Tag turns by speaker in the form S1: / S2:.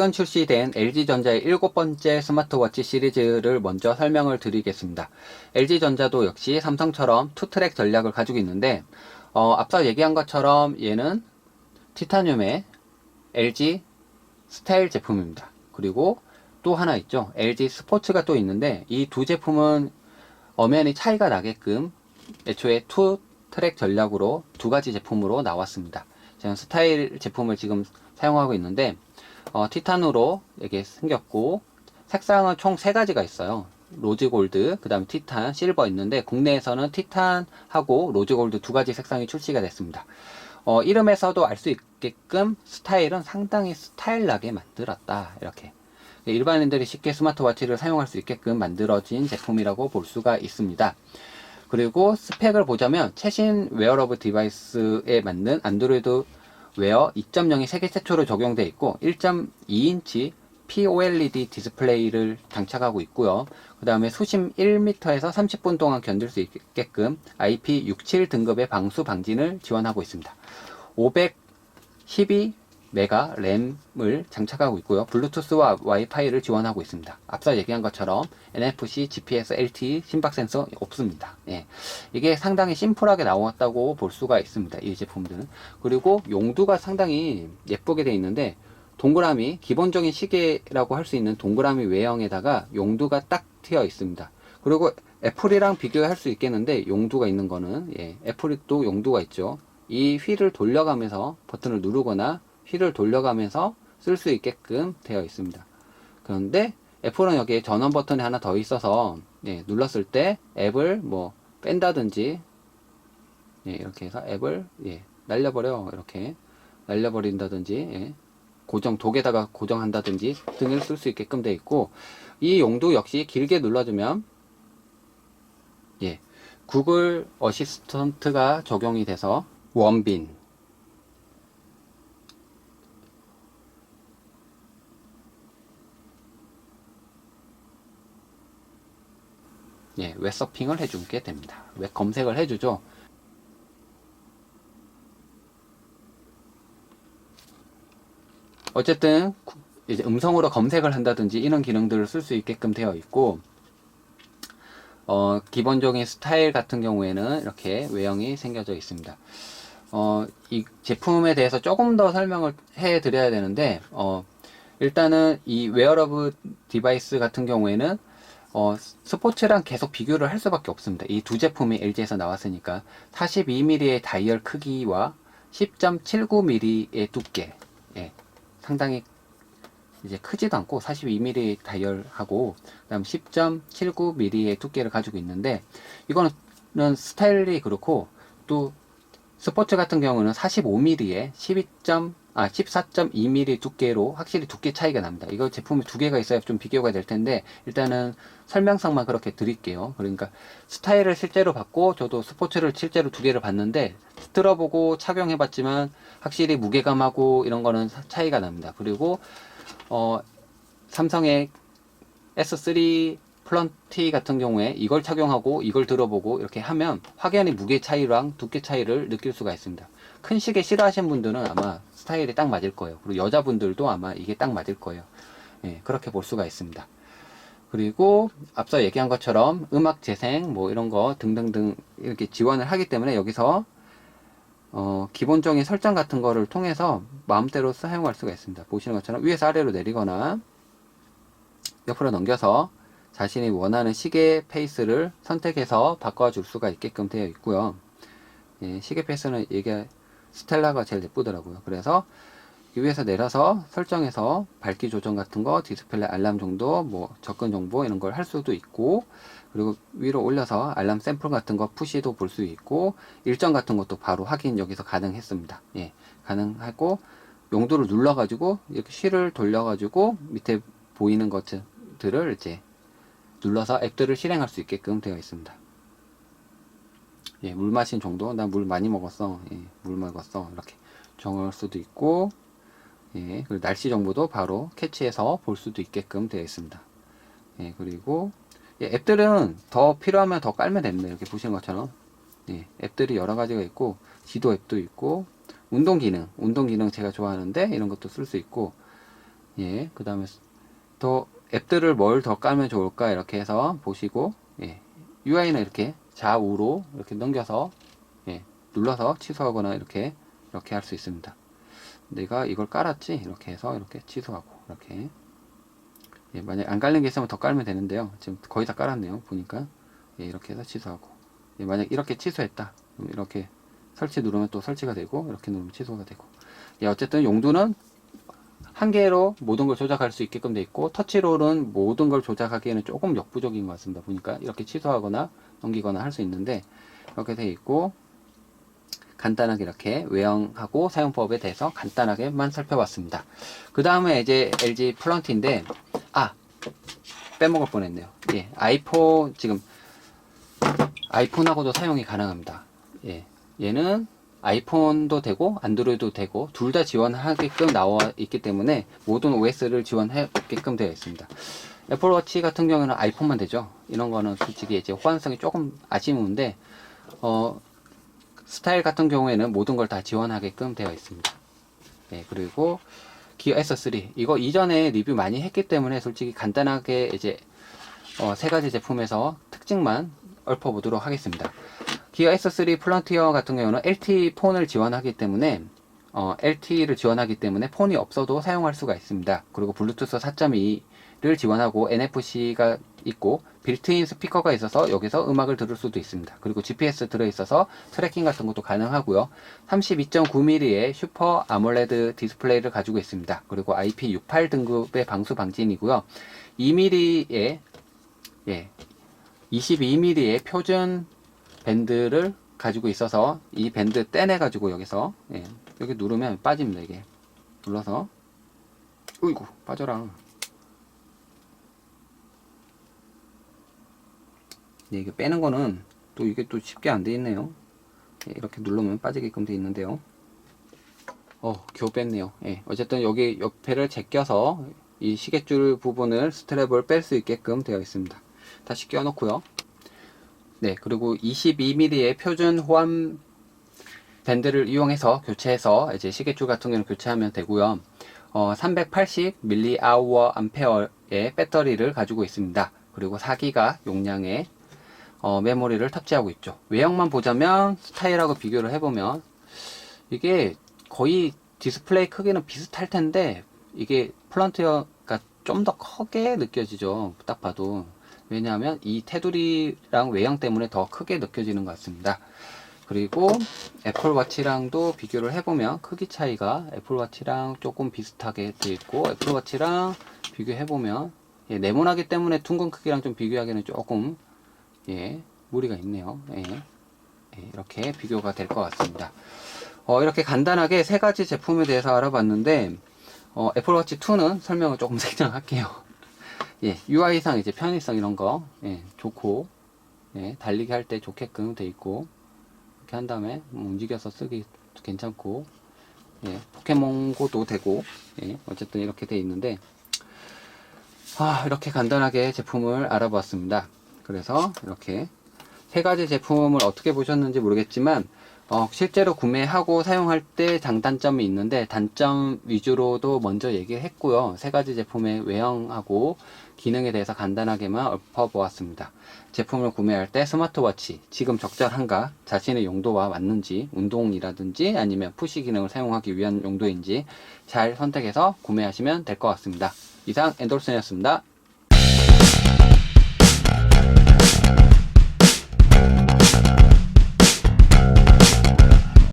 S1: 최근 출시된 LG전자의 일곱 번째 스마트워치 시리즈를 먼저 설명을 드리겠습니다. LG전자도 역시 삼성처럼 투트랙 전략을 가지고 있는데 어, 앞서 얘기한 것처럼 얘는 티타늄의 LG 스타일 제품입니다. 그리고 또 하나 있죠. LG 스포츠가 또 있는데 이 두 제품은 엄연히 차이가 나게끔 애초에 투 트랙 전략으로 두 가지 제품으로 나왔습니다. 저는 스타일 제품을 지금 사용하고 있는데 어, 티탄으로 이게 생겼고 색상은 총 세 가지가 있어요. 로즈 골드, 그 다음에 티탄, 실버 있는데 국내에서는 티탄하고 로즈 골드 두 가지 색상이 출시가 됐습니다. 어, 이름에서도 알 수 있게끔 스타일은 상당히 스타일나게 만들었다. 이렇게. 일반인들이 쉽게 스마트워치를 사용할 수 있게끔 만들어진 제품이라고 볼 수가 있습니다. 그리고 스펙을 보자면 최신 웨어러블 디바이스에 맞는 안드로이드 웨어 2.0이 세계 최초로 적용되어 있고 1.2인치 POLED 디스플레이를 장착하고 있고요. 그 다음에 수심 1m에서 30분 동안 견딜 수 있게끔 IP67 등급의 방수 방진을 지원하고 있습니다. 512 메가 램을 장착하고 있고요. 블루투스와 와이파이를 지원하고 있습니다. 앞서 얘기한 것처럼 NFC, GPS, LTE, 심박 센서 없습니다. 예. 이게 상당히 심플하게 나왔다고 볼 수가 있습니다. 이 제품들은. 그리고 용두가 상당히 예쁘게 되어 있는데 동그라미, 기본적인 시계라고 할 수 있는 동그라미 외형에다가 용두가 딱 튀어 있습니다. 그리고 애플이랑 비교할 수 있겠는데 용두가 있는 거는 예, 애플도 용두가 있죠. 이 휠을 돌려가면서 버튼을 누르거나 휠을 돌려가면서 쓸 수 있게끔 되어 있습니다. 그런데 애플은 여기에 전원 버튼이 하나 더 있어서 예, 눌렀을 때 앱을 뭐 뺀다든지 예, 이렇게 해서 앱을 예, 날려버려 이렇게 날려버린다든지 예, 고정 독에다가 고정한다든지 등을 쓸 수 있게끔 되어 있고 이 용도 역시 길게 눌러주면 예, 구글 어시스턴트가 적용이 돼서 원빈 예, 웹 서핑을 해주게 됩니다. 웹 검색을 해주죠. 어쨌든 이제 음성으로 검색을 한다든지 이런 기능들을 쓸 수 있게끔 되어 있고 어, 기본적인 스타일 같은 경우에는 이렇게 외형이 생겨져 있습니다. 어, 이 제품에 대해서 조금 더 설명을 해 드려야 되는데 어, 일단은 이 웨어러블 디바이스 같은 경우에는 어, 스포츠랑 계속 비교를 할 수밖에 없습니다. 이 두 제품이 LG에서 나왔으니까 42mm의 다이얼 크기와 10.79mm의 두께, 예, 상당히 이제 크지도 않고 42mm 다이얼하고 그다음 10.79mm의 두께를 가지고 있는데 이거는 스타일이 그렇고 또 스포츠 같은 경우는 45mm에 12. 아, 14.2mm 두께로 확실히 두께 차이가 납니다. 이거 제품이 두 개가 있어야 좀 비교가 될 텐데 일단은 설명상만 그렇게 드릴게요. 그러니까 스타일을 실제로 받고 저도 스포츠를 실제로 두 개를 봤는데 들어보고 착용해 봤지만 확실히 무게감하고 이런 거는 차이가 납니다. 그리고 어, 삼성의 S3 플런티 같은 경우에 이걸 착용하고 이걸 들어보고 이렇게 하면 확연히 무게 차이랑 두께 차이를 느낄 수가 있습니다. 큰 시계 싫어하시는 분들은 아마 스타일이 딱 맞을 거예요. 그리고 여자분들도 아마 이게 딱 맞을 거예요. 예, 그렇게 볼 수가 있습니다. 그리고 앞서 얘기한 것처럼 음악 재생 뭐 이런 거 등등등 이렇게 지원을 하기 때문에 여기서 어, 기본적인 설정 같은 거를 통해서 마음대로 사용할 수가 있습니다. 보시는 것처럼 위에서 아래로 내리거나 옆으로 넘겨서 자신이 원하는 시계 페이스를 선택해서 바꿔줄 수가 있게끔 되어 있고요. 예, 시계 페이스는 이게 스텔라가 제일 예쁘더라고요. 그래서 위에서 내려서 설정해서 밝기 조정 같은 거, 디스플레이 알람 정도, 뭐 접근 정보 이런 걸 할 수도 있고, 그리고 위로 올려서 알람 샘플 같은 거 푸시도 볼 수 있고, 일정 같은 것도 바로 확인 여기서 가능했습니다. 예, 가능하고, 용도를 눌러가지고, 이렇게 실을 돌려가지고, 밑에 보이는 것들을 이제 눌러서 앱들을 실행할 수 있게끔 되어 있습니다. 예, 물 마신 정도. 난물 많이 먹었어. 예, 물 먹었어. 이렇게 정할 수도 있고, 예, 그리고 날씨 정보도 바로 캐치해서 볼 수도 있게끔 되어 있습니다. 예, 그리고 예, 앱들은 더 필요하면 더 깔면 됩니다. 이렇게 보시는 것처럼. 예, 앱들이 여러 가지가 있고, 지도 앱도 있고, 운동 기능, 운동 기능 제가 좋아하는데 이런 것도 쓸 수 있고, 예, 그 다음에 더 앱들을 뭘더 깔면 좋을까 이렇게 해서 보시고 예, UI는 이렇게 좌우로 이렇게 넘겨서 예, 눌러서 취소하거나 이렇게 이렇게 할 수 있습니다. 내가 이걸 깔았지 이렇게 해서 이렇게 취소하고 이렇게 예, 만약 안 깔린 게 있으면 더 깔면 되는데요. 지금 거의 다 깔았네요. 보니까 예, 이렇게 해서 취소하고 예, 만약 이렇게 취소했다. 이렇게 설치 누르면 또 설치가 되고 이렇게 누르면 취소가 되고 예, 어쨌든 용도는 한 개로 모든 걸 조작할 수 있게끔 돼 있고 터치롤은 모든 걸 조작하기에는 조금 역부족인 것 같습니다. 보니까 이렇게 취소하거나 넘기거나 할 수 있는데 이렇게 돼 있고 간단하게 이렇게 외형하고 사용법에 대해서 간단하게만 살펴봤습니다. 그 다음에 이제 LG 플런트인데 아 빼먹을 뻔했네요. 예, 아이폰 지금 아이폰하고도 사용이 가능합니다. 예, 얘는 아이폰도 되고 안드로이드도 되고 둘 다 지원하게끔 나와 있기 때문에 모든 OS를 지원하게끔 되어 있습니다. 애플워치 같은 경우는 아이폰만 되죠. 이런 거는 솔직히 이제 호환성이 조금 아쉬운데 어, 스타일 같은 경우에는 모든 걸 다 지원하게끔 되어 있습니다. 네, 그리고 기어 S3 이거 이전에 리뷰 많이 했기 때문에 솔직히 간단하게 이제 어, 세 가지 제품에서 특징만 읊어보도록 하겠습니다. 기어 S3 플런티어 같은 경우는 LTE 폰을 지원하기 때문에 어, LTE를 지원하기 때문에 폰이 없어도 사용할 수가 있습니다. 그리고 블루투스 4.2를 지원하고 NFC가 있고 빌트인 스피커가 있어서 여기서 음악을 들을 수도 있습니다. 그리고 GPS 들어 있어서 트래킹 같은 것도 가능하고요. 32.9mm의 슈퍼 아몰레드 디스플레이를 가지고 있습니다. 그리고 IP68 등급의 방수 방진이고요. 2mm의 예, 22mm의 표준 밴드를 가지고 있어서 이 밴드 떼내 가지고 여기서 예, 여기 누르면 빠집니다 이게. 눌러서. 으이구 빠져라. 네, 이게 빼는 거는 또 이게 또 쉽게 안 돼 있네요. 예, 이렇게 누르면 빠지게끔 돼 있는데요. 어 겨우 뺐네요. 예, 어쨌든 여기 옆에를 제껴서 이 시계줄 부분을 스트랩을 뺄 수 있게끔 되어 있습니다. 다시 끼워 놓고요 네, 그리고 22mm의 표준 호환 밴드를 이용해서 교체해서 이제 시계줄 같은 경우는 교체하면 되고요. 어, 380mAh의 배터리를 가지고 있습니다. 그리고 4기가 용량의 어, 메모리를 탑재하고 있죠. 외형만 보자면 스타일하고 비교를 해보면 이게 거의 디스플레이 크기는 비슷할 텐데 이게 플런티어가 좀 더 크게 느껴지죠. 딱 봐도. 왜냐하면 이 테두리랑 외형 때문에 더 크게 느껴지는 것 같습니다. 그리고 애플워치랑도 비교를 해보면 크기 차이가 애플워치랑 조금 비슷하게 되어 있고 애플워치랑 비교해보면 예, 네모나기 때문에 둥근 크기랑 좀 비교하기는 조금 예, 무리가 있네요. 예, 예, 이렇게 비교가 될 것 같습니다. 어, 이렇게 간단하게 세 가지 제품에 대해서 알아봤는데 어, 애플워치 2는 설명을 조금 생략할게요. 예, UI상 이제 편의성 이런 거, 예, 좋고, 예, 달리기 할 때 좋게끔 돼 있고, 이렇게 한 다음에 뭐 움직여서 쓰기 괜찮고, 예, 포켓몬고도 되고, 예, 어쨌든 이렇게 돼 있는데, 아, 이렇게 간단하게 제품을 알아보았습니다. 그래서 이렇게 세 가지 제품을 어떻게 보셨는지 모르겠지만, 어, 실제로 구매하고 사용할 때 장단점이 있는데 단점 위주로도 먼저 얘기를 했고요. 세 가지 제품의 외형하고 기능에 대해서 간단하게만 읊어보았습니다. 제품을 구매할 때 스마트워치 지금 적절한가 자신의 용도와 맞는지 운동이라든지 아니면 푸시 기능을 사용하기 위한 용도인지 잘 선택해서 구매하시면 될 것 같습니다. 이상 엔돌슨이었습니다.